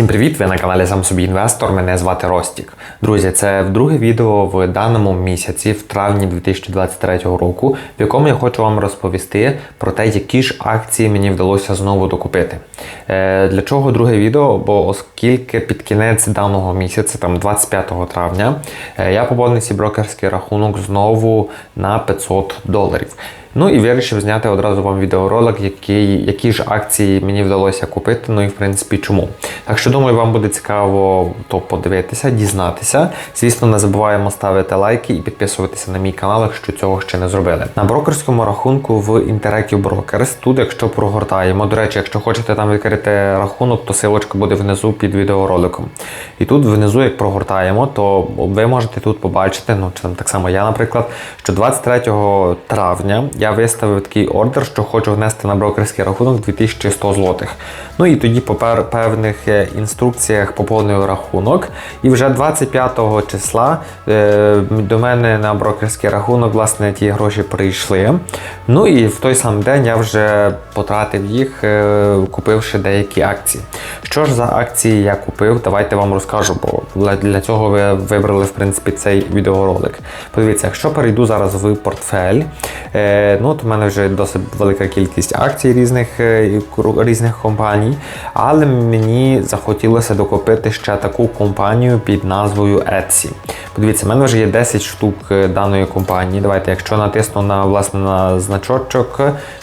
Всім привіт! Ви на каналі Сам собі інвестор. Мене звати Ростік. Друзі, це друге відео в даному місяці, в травні 2023 року, в якому я хочу вам розповісти про те, які ж акції мені вдалося знову докупити. Е, Для чого друге відео? Бо оскільки під кінець даного місяця, там 25 травня, е, я поповнив свій брокерський рахунок знову на 500 доларів. Ну і вирішив зняти одразу вам відеоролик, які, які ж акції мені вдалося купити, ну і в принципі чому. Так що думаю, вам буде цікаво то подивитися, дізнатися. Звісно, не забуваємо ставити лайки і підписуватися на мій канал, якщо цього ще не зробили. На брокерському рахунку в Interactive Brokers, тут, якщо прогортаємо, до речі, якщо хочете там відкрити рахунок, то силочка буде внизу під відеороликом. І тут внизу, як прогортаємо, то ви можете тут побачити, ну чи там так само я, наприклад, що 23 травня я виставив такий ордер, що хочу внести на брокерський рахунок 2100 злотих. Ну і тоді по певних е, інструкціях поповнив рахунок. І вже 25 числа е, до мене на брокерський рахунок власне ті гроші прийшли. Ну і в той самий день я вже потратив їх, е, купивши деякі акції. Що ж за акції я купив? Давайте вам розкажу, бо для- цього ви вибрали в принципі цей відеоролик. Подивіться, якщо перейду зараз в портфель, е, ну то в мене вже досить велика кількість акцій різних, різних компаній, але мені захотілося докупити ще таку компанію під назвою Etsy. Подивіться, в мене вже є 10 штук е, даної компанії. Давайте, якщо натисну на власне на значочок,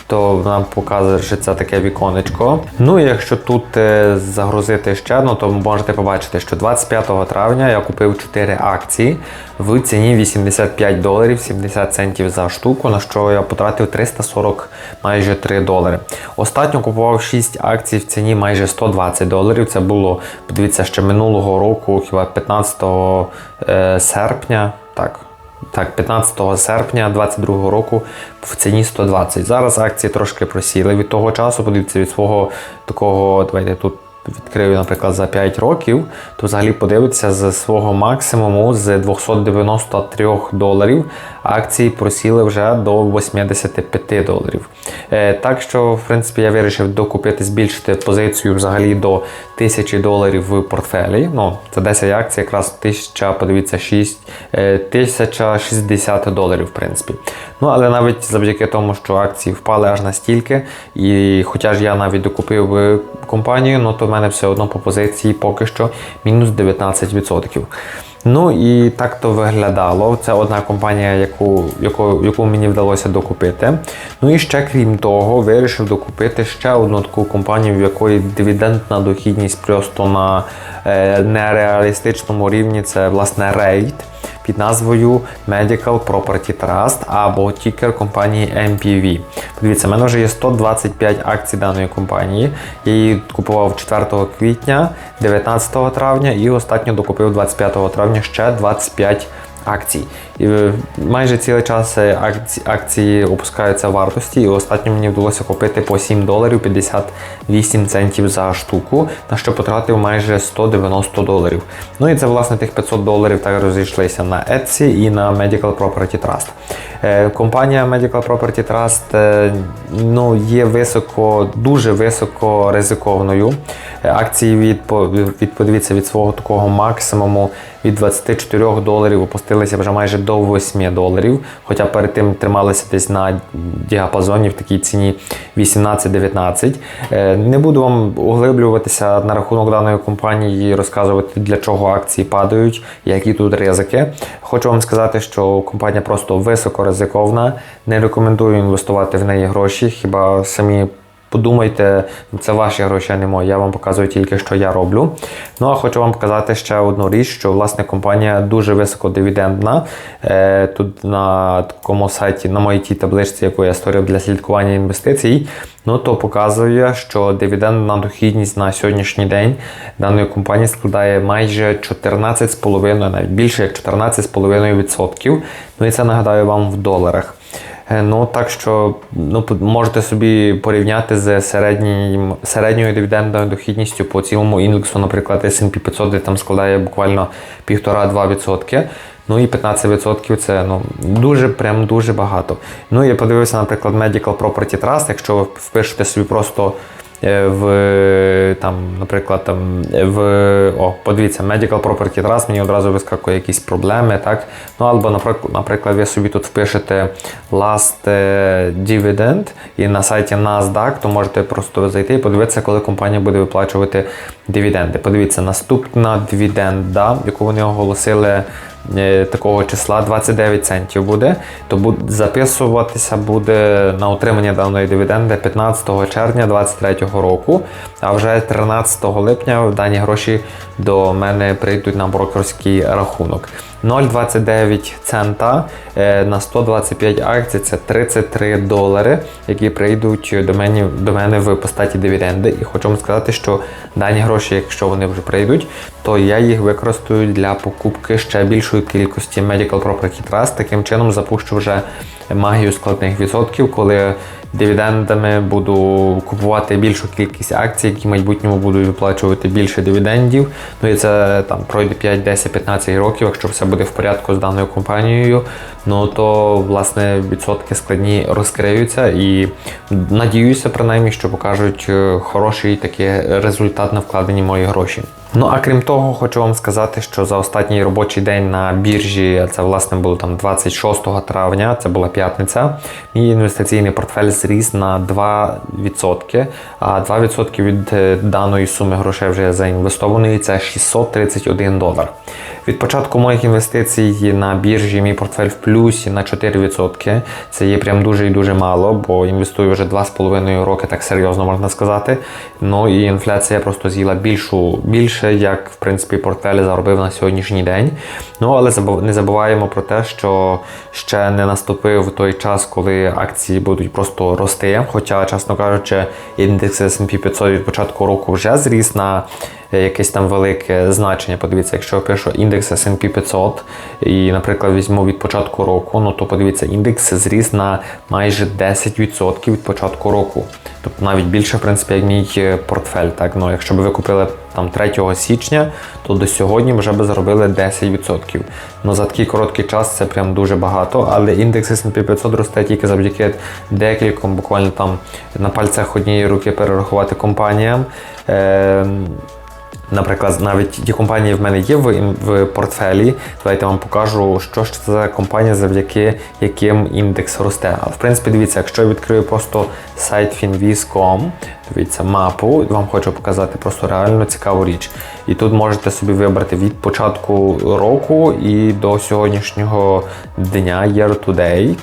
то нам показує що це таке віконечко. Ну і якщо тут е, загрузити ще одну, то можете побачити, що 25 травня я купив 4 акції в ціні 85 доларів 70 центів за штуку, на що я потратив 340 майже 3 долари. Остатньо купував 6 акцій в ціні майже 120 доларів. Це було, подивіться, ще минулого року, хіба 15 е, серпня. Так, так, 15 серпня 2022 року в ціні 120. Зараз акції трошки просіли від того часу. Подивіться від свого такого, давайте тут відкрию, наприклад, за 5 років, то взагалі подивитися з свого максимуму з 293 доларів. Акції просіли вже до 85 доларів. Е, так що, в принципі, я вирішив докупити, збільшити позицію взагалі до 1000 доларів в портфелі. Ну, це 10 акцій, якраз 1000, подивіться, 6, е, 1060 доларів, в принципі. Ну, але навіть завдяки тому, що акції впали аж настільки, і хоча ж я навіть докупив е, компанію, ну то в мене все одно по позиції поки що мінус 19%. Ну і так то виглядало. Це одна компанія, яку, яку, яку мені вдалося докупити. Ну і ще крім того, вирішив докупити ще одну таку компанію, в якої дивідендна дохідність просто на е, нереалістичному рівні. Це власне рейд під назвою Medical Property Trust або тікер компанії MPV. Подивіться, в мене вже є 125 акцій даної компанії. Я її купував 4 квітня, 19 травня і останньо докупив 25 травня ще 25 акцій. І е, майже цілий час е, акції, опускаються вартості, і останньо мені вдалося купити по 7 доларів 58 центів за штуку, на що потратив майже 190 доларів. Ну і це власне тих 500 доларів так розійшлися на Etsy і на Medical Property Trust. Е, Компанія Medical Property Trust ну, є високо, дуже високо ризикованою. Акції від, від подивіться від свого такого максимуму від 24 доларів опустилися вже майже до 8 доларів. Хоча перед тим трималися десь на діапазоні в такій ціні 18-19. Е, Не буду вам углиблюватися на рахунок даної компанії розказувати, для чого акції падають, які тут ризики. Хочу вам сказати, що компанія просто високо ризикована. Не рекомендую інвестувати в неї гроші, хіба самі. Подумайте, це ваші гроші, а не мої. Я вам показую тільки, що я роблю. Ну а хочу вам показати ще одну річ, що власне компанія дуже високодивідендна. Е, тут на такому сайті, на моїй тій табличці, яку я створив для слідкування інвестицій, ну то показує, що дивідендна дохідність на сьогоднішній день даної компанії складає майже 14,5, навіть більше як 14,5%. Ну і це нагадаю вам в доларах. Е, Ну так що ну, можете собі порівняти з середнім, середньою дивідендною дохідністю по цілому індексу, наприклад, S&P 500, де там складає буквально 1,5-2%. Ну і 15% це ну, дуже, прям дуже багато. Ну я подивився, наприклад, Medical Property Trust, якщо ви впишете собі просто в там, наприклад, там в о, подивіться, Medical Property Trust, мені одразу вискакує якісь проблеми, так? Ну або, наприклад, ви собі тут впишете last е, dividend і на сайті NASDAQ, то можете просто зайти і подивитися, коли компанія буде виплачувати дивіденди. Подивіться, наступна дивіденда, яку вони оголосили е, такого числа 29 центів буде, то записуватися буде на отримання даної дивіденди 15 червня 2023 року, а вже 13 липня дані гроші до мене прийдуть на брокерський рахунок. 0,29 цента е, на 125 акцій це 33 долари, які прийдуть до мене, до мене в постаті дивіденди. І хочу вам сказати, що дані гроші, якщо вони вже прийдуть, то я їх використаю для покупки ще більшої кількості Medical Property Trust. Таким чином запущу вже магію складних відсотків, коли дивідендами буду купувати більшу кількість акцій, які в майбутньому будуть виплачувати більше дивідендів. Ну і це там пройде 5, 10, 15 років, якщо все буде в порядку з даною компанією. Ну то власне відсотки складні розкриються і надіюся, принаймні, що покажуть е, хороший такий результат на вкладені мої гроші. Ну а крім того, хочу вам сказати, що за останній робочий день на біржі, це власне було там 26 травня, це була п'ятниця. Мій інвестиційний портфель зріс на 2%, а 2% від е, даної суми грошей вже заінвестованої це 631 долар. Від початку моїх інвестицій на біржі мій портфель в плюсі на 4%. Це є прям дуже і дуже мало, бо інвестую вже 2,5 роки, так серйозно можна сказати. Ну і інфляція просто з'їла більшу, більше, як в принципі портфель заробив на сьогоднішній день. Ну але не забуваємо про те, що ще не наступив той час, коли акції будуть просто рости. Хоча, чесно кажучи, індекс S&P 500 від початку року вже зріс на якесь там велике значення. Подивіться, якщо я пишу індекс S&P 500 і, наприклад, візьму від початку року, ну то подивіться, індекс зріс на майже 10% від початку року. Тобто навіть більше, в принципі, як мій е, портфель. Так? Ну, якщо б ви купили там 3 січня, то до сьогодні вже би заробили 10%. Ну за такий короткий час це прям дуже багато, але індекс S&P 500 росте тільки завдяки декільком, буквально там на пальцях однієї руки перерахувати компаніям. Е, Наприклад, навіть ті компанії в мене є в, в портфелі. Давайте я вам покажу, що ж це за компанія, завдяки яким індекс росте. Але в принципі, дивіться, якщо я відкрию просто сайт finviz.com, дивіться мапу, вам хочу показати просто реально цікаву річ. І тут можете собі вибрати від початку року і до сьогоднішнього дня, year to date.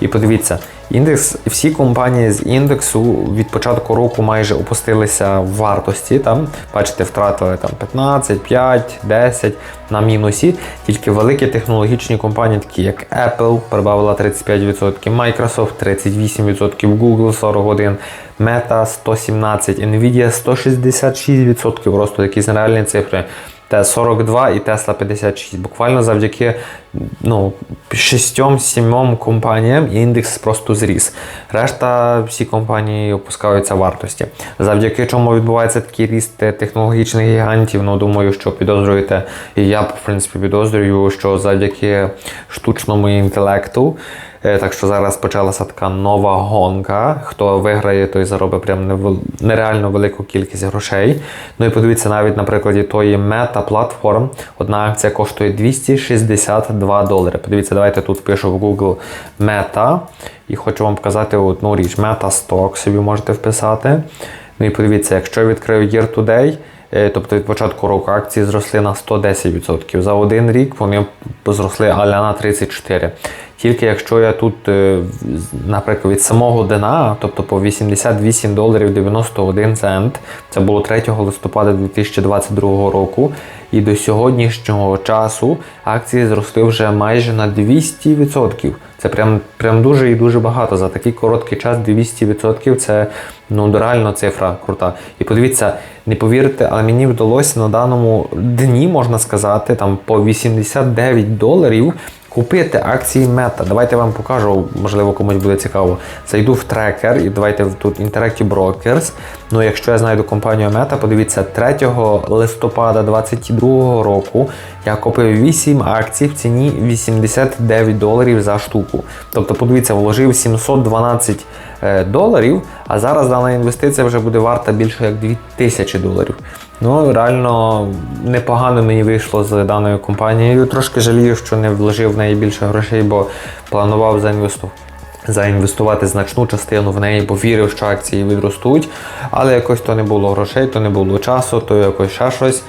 І подивіться, Індекс, всі компанії з індексу від початку року майже опустилися в вартості. Там, бачите, втратили там 15, 5, 10 на мінусі. Тільки великі технологічні компанії, такі як Apple, прибавила 35%, Microsoft 38%, Google 41%, Meta 117%, Nvidia 166% росту, якісь нереальні цифри. Т-42 і Tesla 56. Буквально завдяки ну, 6-7 компаніям індекс просто зріс. Решта всі компанії опускаються вартості. Завдяки чому відбувається такий ріст технологічних гігантів, ну думаю, що підозрюєте, і я в принципі підозрюю, що завдяки штучному інтелекту. Е, Так що зараз почалася така нова гонка. Хто виграє, той заробить прям нереально велику кількість грошей. Ну і подивіться, навіть на прикладі тої Meta Platform одна акція коштує 262 долари. Подивіться, давайте тут пишу в Google Meta і хочу вам показати одну річ. Meta Stock собі можете вписати. Ну і подивіться, якщо я відкрию Year to Day, Е, Тобто від початку року акції зросли на 110%. За один рік вони зросли аля на 34%. Тільки якщо я тут, е, наприклад, від самого дна, тобто по 88 доларів 91 цент, це було 3 листопада 2022 року, і до сьогоднішнього часу акції зросли вже майже на 200%. Це прям, прям дуже і дуже багато. За такий короткий час 200% це ну, реально цифра крута. І подивіться, не повірите, але мені вдалося на даному дні, можна сказати, там по 89 доларів Купити акції Мета. Давайте вам покажу, можливо, комусь буде цікаво. Зайду в трекер і давайте тут Interactive Brokers. Ну, якщо я знайду компанію Мета, подивіться, 3 листопада 2022 року я купив 8 акцій в ціні 89 доларів за штуку. Тобто, подивіться, вложив 712 е, доларів, а зараз дана інвестиція вже буде варта більше як 2000 доларів. Ну, реально непогано мені вийшло з даною компанією. Трошки жалію, що не вложив в неї більше грошей, бо планував заінвестувати. Значну частину в неї, бо вірив, що акції відростуть, але якось то не було грошей, то не було часу, то якось ще щось.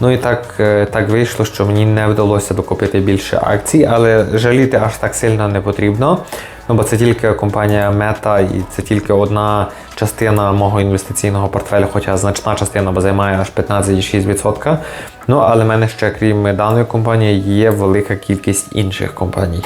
Ну і так, е, так вийшло, що мені не вдалося докупити більше акцій, але жаліти аж так сильно не потрібно. Ну, бо це тільки компанія Meta і це тільки одна частина мого інвестиційного портфеля, хоча значна частина бо займає аж 15,6%. Ну, але в мене ще, крім даної компанії, є велика кількість інших компаній.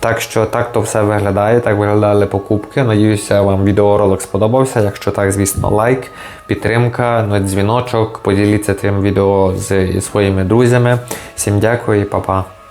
Так що так то все виглядає, так виглядали покупки. Надіюся, вам відеоролик сподобався. Якщо так, звісно, лайк, підтримка, ну, дзвіночок, поділіться цим відео з своїми друзями. Всім дякую і па-па.